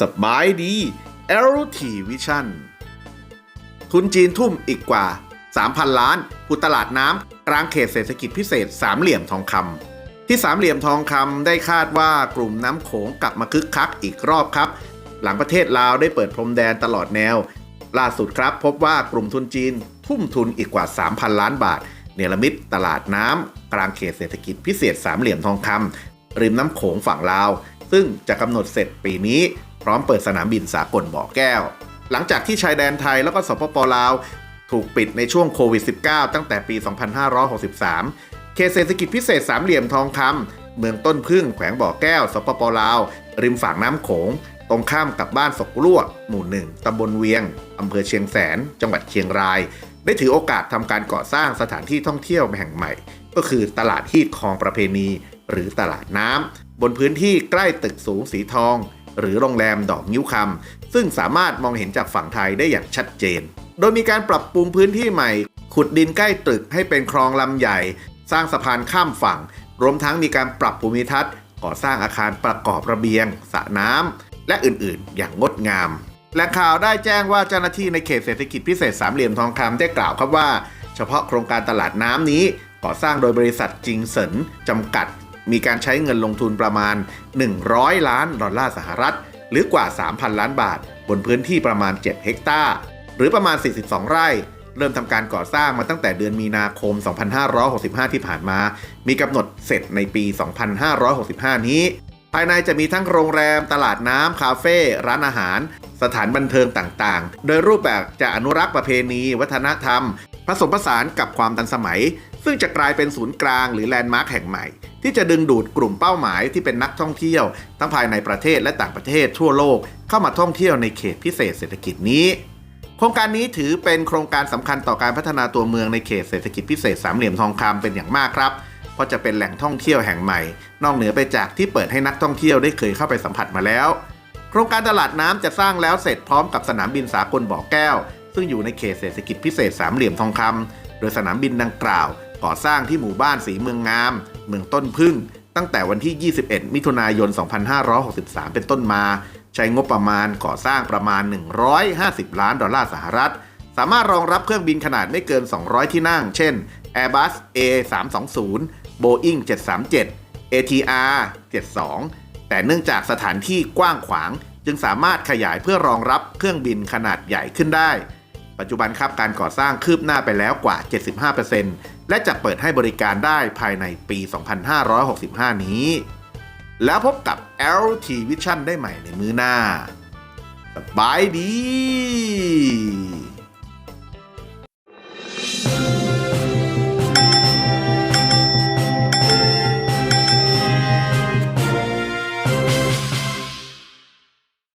สบายดี LT Vision ทุนจีนทุ่มอีกกว่า 3,000 ล้านพุตลาดน้ำกลางเขตเศรษฐกิจพิเศษสามเหลี่ยมทองคำที่สามเหลี่ยมทองคำได้คาดว่ากลุ่มน้ำโขงกลับมาคึกคักอีกรอบครับ หลังประเทศลาวได้เปิดพรมแดนตลอดแนว ล่าสุดครับพบว่ากลุ่มทุนจีนทุ่มทุนอีกกว่า 3,000 ล้านบาท เนรมิตตลาดน้ำกลางเขตเศรษฐกิจพิเศษสามเหลี่ยมทองคำริมน้ำโขงฝั่งลาว ซึ่งจะกำหนดเสร็จปีนี้ พร้อมเปิดสนามบินสากลบ่อแก้ว หลังจากที่ชายแดนไทยแล้วก็สปปลาว ถูกปิดในช่วงโควิด -19 ตั้งแต่ปี 2563 เขตเศรษฐกิจพิเศษสามเหลี่ยมทองคำเมืองต้นพึ่งแขวงบ่อแก้ว สปปลาว ริมฝั่งน้ำโขง ตรงข้ามกับบ้านศกลวกหมู่หนึ่งตำบลเวียงอำเภอเชียงแสน จังหวัดเชียงราย ได้ถือโอกาสทำการก่อสร้างสถานที่ท่องเที่ยวแห่งใหม่ ก็คือตลาดฮีดคลองประเพณี หรือตลาดน้ำบนพื้นที่ใกล้ตึกสูงสีทอง หรือโรงแรมดอกนิ้วคำซึ่งสามารถมองเห็นจากฝั่งไทยได้อย่างชัดเจน โดยมีการปรับปรุงพื้นที่ใหม่ ขุดดินใกล้ตึกให้เป็นคลองลำใหญ่ สร้างสะพานข้ามฝั่ง รวมทั้งมีการปรับภูมิทัศน์ก่อสร้างอาคารประกอบระเบียงสระน้ำและอื่นๆ อย่างงดงามและข่าวได้แจ้งว่าเจ้าหน้าที่ในเขตเศรษฐกิจพิเศษสามเหลี่ยมทองคำได้กล่าวครับว่า เฉพาะโครงการตลาดน้ำนี้ก่อสร้างโดยบริษัทจิงเสินจำกัด มีการใช้เงินลงทุนประมาณ 100 ล้านดอลลาร์สหรัฐ หรือกว่า 3,000 ล้านบาท บนพื้นที่ประมาณ 7 เฮกตาร์ หรือประมาณ 42 ไร่ เริ่มทำการก่อสร้างมาตั้งแต่เดือนมีนาคม 2565 ที่ผ่านมา มีกำหนดเสร็จในปี 2565 นี้ ภายในจะมีทั้งโรงแรม ตลาดน้ำ คาเฟ่ ร้านอาหาร สถานบันเทิงต่างๆ โดยรูปแบบจะอนุรักษ์ประเพณี วัฒนธรรม ผสมผสานกับความทันสมัย ซึ่งจะกลายเป็นศูนย์กลางหรือแลนด์มาร์คแห่งใหม่ ที่จะดึงดูดกลุ่มเป้าหมายที่เป็นนักท่องเที่ยว ทั้งภายในประเทศและต่างประเทศทั่วโลกเข้ามาท่องเที่ยวในเขตพิเศษเศรษฐกิจนี้โครงการนี้ถือเป็นโครงการสำคัญต่อการพัฒนาตัวเมืองในเขตเศรษฐกิจพิเศษสามเหลี่ยมทองคำเป็นอย่างมากครับ เพราะจะเป็นแหล่งท่องเที่ยวแห่งใหม่ นอกเหนือไปจากที่เปิดให้นักท่องเที่ยวได้เคยเข้าไปสัมผัสมาแล้ว โครงการตลาดน้ำจะสร้างแล้วเสร็จพร้อมกับสนามบินสากลบ่อแก้ว ซึ่งอยู่ในเขตเศรษฐกิจพิเศษสามเหลี่ยมทองคำโดยสนามบินดังกล่าว ก่อสร้างที่หมู่บ้านสีเมืองงาม เมืองต้นพึ่ง ตั้งแต่วันที่ 21 มิถุนายน 2563 เป็นต้นมา ใช้งบประมาณก่อสร้างประมาณ 150 ล้านดอลลาร์สหรัฐ สามารถรองรับเครื่องบินขนาดไม่เกิน 200 ที่นั่ง เช่น Airbus A320 Boeing 737 ATR 72 แต่เนื่องจากสถานที่กว้างขวาง จึงสามารถขยายเพื่อรองรับเครื่องบินขนาดใหญ่ขึ้นได้ ปัจจุบันครับการก่อสร้างคืบหน้าไปแล้วกว่า 75%และจะเปิดให้บริการได้ภายในปี 2565 นี้ แล้วพบกับ LT Vision ได้ใหม่ในมือหน้าบายดี